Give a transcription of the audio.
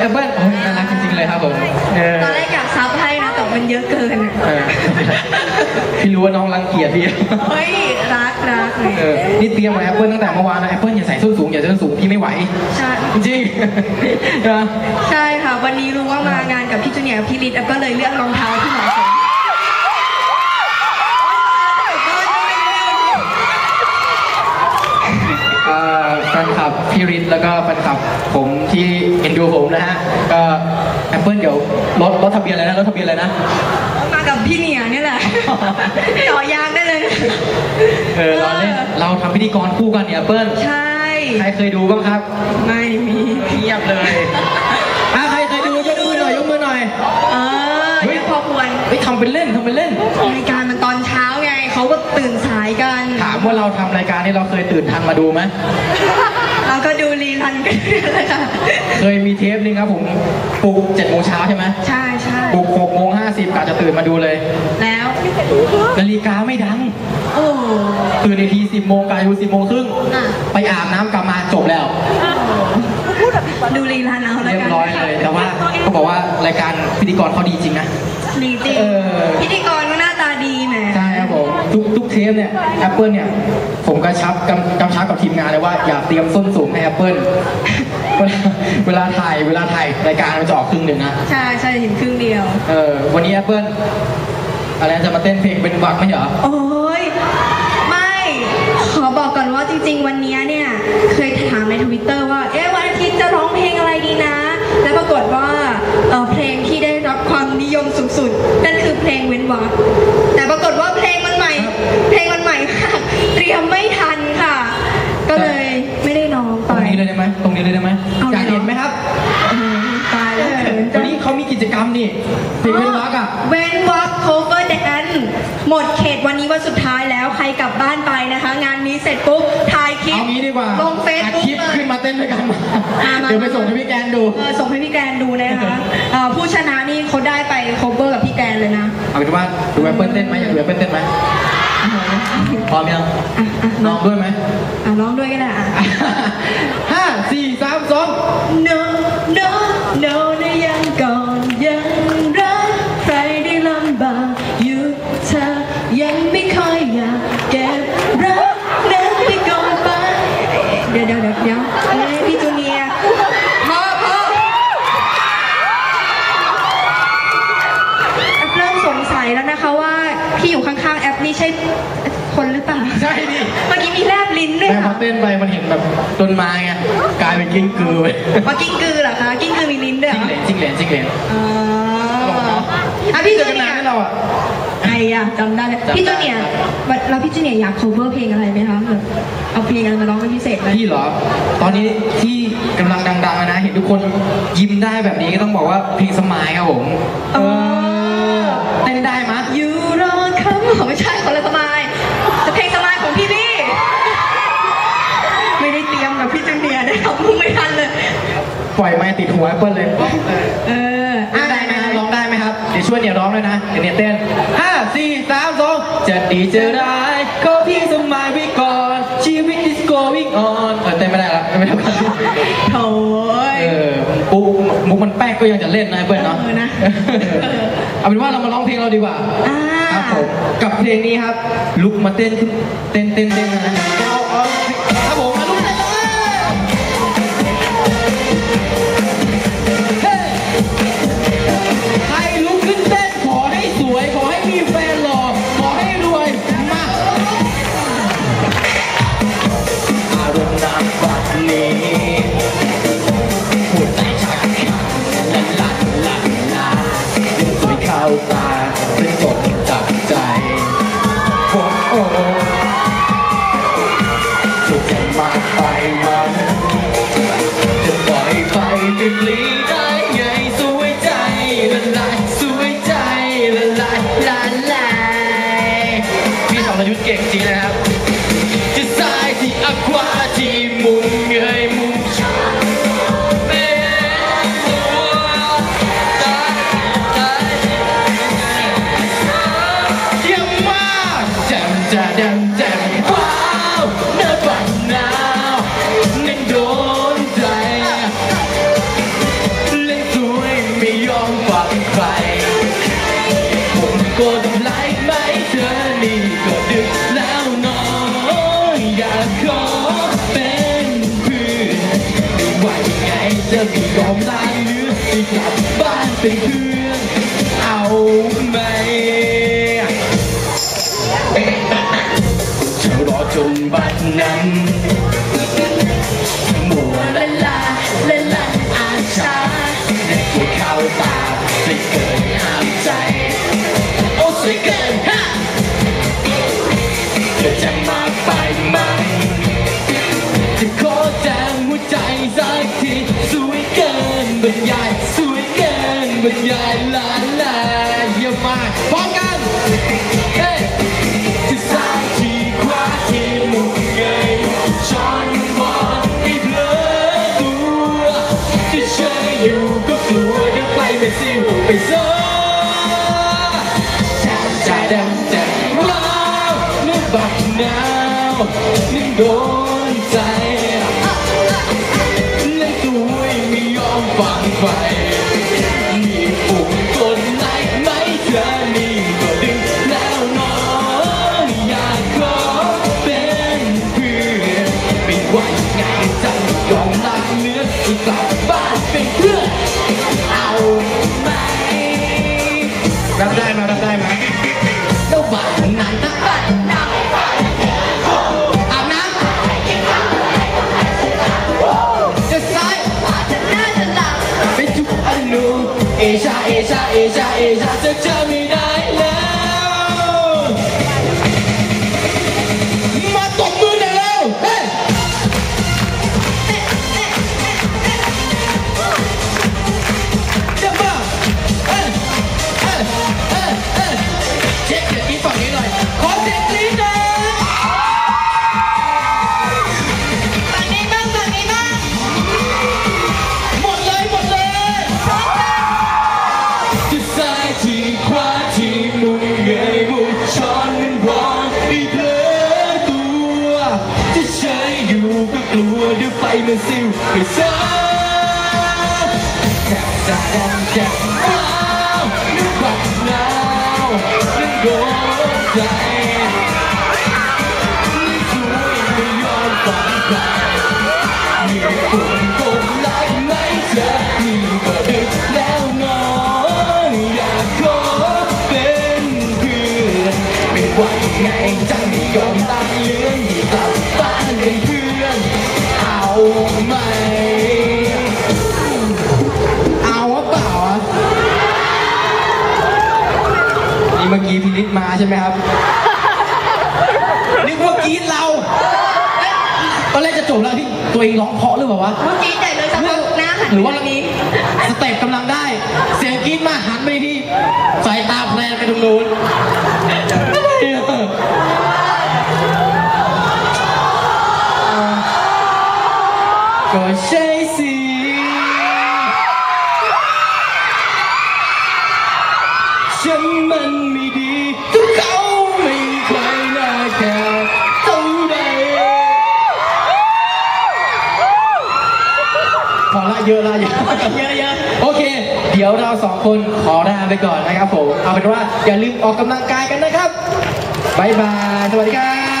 แอปเปิ้ลโอ้ยน่ารักจริงๆเลยครับผมเออตอนแรกอยากซับให้นะแต่มันเยอะเกินอะเออพี่รู้ว่าน้องรังเกียจพี่ เฮ้ยรักรักเลยเออนี่เตรียมมาแอปเปิลตั้งแต่เมื่อวานนะแอปเปิลอย่าใส่ส้นสูงอย่าเดินสูงพี่ไม่ไหว ใช่จริงๆนะ ใช่ค่ะ วันนี้รู้ว่ามางานกับพี่จูเนียร์กับพี่ลิศแอปก็เลยเลือกรองเท้าที่เหมาะสม เอ่อแฟนคลับ พี่ริทแล้วก็แฟนคลับผมที่เอ็นดูผมนะฮะ ก็แอปเปิลเดี๋ยวรถรถทะเบียนอะไรนะรถทะเบียนอะไรนะ มากับพี่เหนียเนี่ยแหละ ต่อยางได้เลยเออเราเล่นเราทำพิธีกรคู่กันเนี่ยแอปเปิลใช่ ใครเคยดูบ้างครับ ไม่มีเงียบเลยอะใครเคยดูยกมือหน่อยยกมือหน่อย เออเฮ้ย ยังพอควรเฮ้ยทำเป็นเล่นทำเป็นเล่น รายการมันตอนเช้าไงเขาก็ตื่นสายกัน ถามว่าเราทำรายการนี้เราเคยตื่นทันมาดูไหมเรา ก็ดูรีรันกันเลยค่ะ เคยมีเทปนึงครับผมปลุกเจ็ดโมงเช้าใช่ไหมใช่ใช่ปลุกหกโมงห้าสิบกะจะตื่นมาดูเลย แล้วนาฬิกาไม่ดังโอ้ตื่นในทีสิบโมงกายดูสิบโมงครึ่งอะไปอาบน้ำกลับมาจบแล้วดูรีรันเอาแล้วเรียบกันร้อยเลย แต่ว่าเขาบอกว่ารายการพิธีกรเขาดีจริงนะดีจริงเออพิธีกร ทุกทุกเทปเนี่ยแอปเปิลเนี่ยผมก็ชับกำกำชับกับทีมงานเลยว่าอย่าเตรียมส้นสูงให้แอปเปิลเวลาเวลาถ่ายเวลาถ่ายรายการมันจะออกครึ่งหนึ่งนะใช่ใช่เห็นครึ่งเดียวเออวันนี้แอปเปิลอะไรนะจะมาเต้นเพลงเป็นวักไม่ใช่เหรอโอ้ยไม่ขอบอกก่อนว่าจริง ๆ วันนี้ นี้เลยได้ไหมตรงนี้เลยได้ไหมเอาอยากเห็นไหมครับเออตายแล้วเขินจัวันงนี้เขามีกิจกรรมนี่เพลงเป็นวักอะ เว้นวัก cover dance หมดเขตวันนี้วันสุดท้ายแล้วใครกลับบ้านไปนะคะ งานนี้เสร็จปุ๊บถ่ายคลิปเอางี้ดีกว่าลงเฟซอัดบุ๊กคลิปเลขึ้ย นมาเต้นด้วยกัน อ่ามา เดี๋ยวไปส่งให้พี่แกนดู เออส่งให้พี่แกนดูนะคะเอ่อผู้ชนะนี่เขาได้ไป cover กับพี่แกนเลยนะเอาเป็นว่าดูแอปเปิลเต้นไหมอยากดูแอปเปิลเต้นไหมพร้อมยังอะอะน้องด้วยไหม อะร้องด้วยก็ได้อะ ห้าสี่สามสองหนึ่ง สงสัยแล้วนะคะว่าที่อยู่ข้างๆแอปนี่ใช่คนหรือเปล่าใช่ดิเมื่อกี้มีแลบลิ้นด้วยแม่พอค่ะเต้นไปมันเห็นแบบต้นไม้ไงกลายเป็นกิ้งกือไปว่ากิ้งกือเหรอคะ กิ้งกือมีลิ้นด้วยจิ้งเหเหรลอนจิ้งเหลนจิ้งเหลนอ๋อตลกเนอะอะพี่เจจูอกันเนีนายนร์ให้เราอะใครอะจำได้เลยจำได้ พี่จูเนียร์วันแล้วพี่จูเนียร์อยาก cover เพลงอะไรไหมคะแบบเอาเพลงอะไรมาร้องเป็นพิเศษไหม พี่เหรอ ตอนนี้ที่กำลังดังๆนะ เห็นทุกคนยิ้มได้แบบนี้ก็ต้องบอกว่าเพลงสมายครับผม เออ เต้นได้มะยูรอคำไม่ใช่คนละสมายแต่เพลงสมายของพี่ลี่ไม่ได้เตรียมกับพี่จูเนียร์ได้ทำไม่ทันเลย ปล่อยไม้ติดหัวแอปเปิลเลย เออร้องได้ไหมฮะร้องได้ไหมครับ เดี๋ยวช่วยเนี่ยร้องเลยนะ เดี๋ยวเนี่ยเต้นห้าสี่สามสองจะดีจะร้ายก็พี่สมัยไว้ก่อน ชีวิต is going on เออเต้นไม่ได้ละไม่ได้กันโถ่ยเออปุ๊บ มุกมันแป๊กก็ยังจะเล่นนะไอ้เปิ้ลเนาะเออนะ เอาเป็นว่าเรามาร้องเพลงเราดีกว่า อ่า ครับผม กับเพลงนี้ครับ ลุกมาเต้นขึ้นเต้นเต้นเต้นนะ còn lại mãi chưa đi? có được lao nói đã khó bên thuyền? Đi ngoài ngày giờ thì có tan nước thì gặp ban tình thương. Ao mày chờ đó trùng bát năm mùa đã จะมาไปมั้งจะขอแจมหัวใจสักทีสวยเกินบรรยายสวยเกินบรรยายลาลาเยี่ยมมากพร้อมกันเฮ้จะสางที่ขวาที่มุมเงยช้อนบอลให้เพลอตัวจะเชยอยู่ก็กลัวเดี๋ยวไปไม่ซิวไปเซอ ฟังใครมีปุ่มกดไลค์ไหมเธอนี่ก็ดึงแล้วน้องอยากขอเป็นเพื่อนเป็นวันไงจังยอมลาเนื้ออีกลับบ้านเป็นเพื่อนเอาไหมรับได้ไหมรับได้ไหมแล้วบ้านไหนนะบ้านไหนอา เอชาเอชาเอชาเอชาจะเจอไม่ได้แล้ว มุมช้อนมันร้อนอีเพลอตัว จะเฉยอยู่ก็กลัวเดี๋ยวไฟมันซิวไปซะแทบจะดำแทบว้านึกว่าหนาวนึกโดนใจนี่สวยไม่ยอมฟังใค เมื่อกี้พินิษมาใช่ไหมครับ นึกว่ากรีดเราเอ๊ะตอนแรกจะจบแล้วที่ตัวเองร้องเพราะหรือเปล่าวะ เมื่อกี้ใหญ่เลยสักพักหน้าหันหรือว่าไปทางนี้สเต็ปกำลังได้ เสียงกรี๊ดมาหันไปที่สายตาแพลนไปตรงนู้นก็ใช่สิฉัน เยอะละเยอะเยอะเยอะโอเค เดี๋ยวเราสองคนขอลาไปก่อนนะครับผม เอาเป็นว่าอย่าลืมออกกำลังกายกันนะครับบายบาย สวัสดีครับ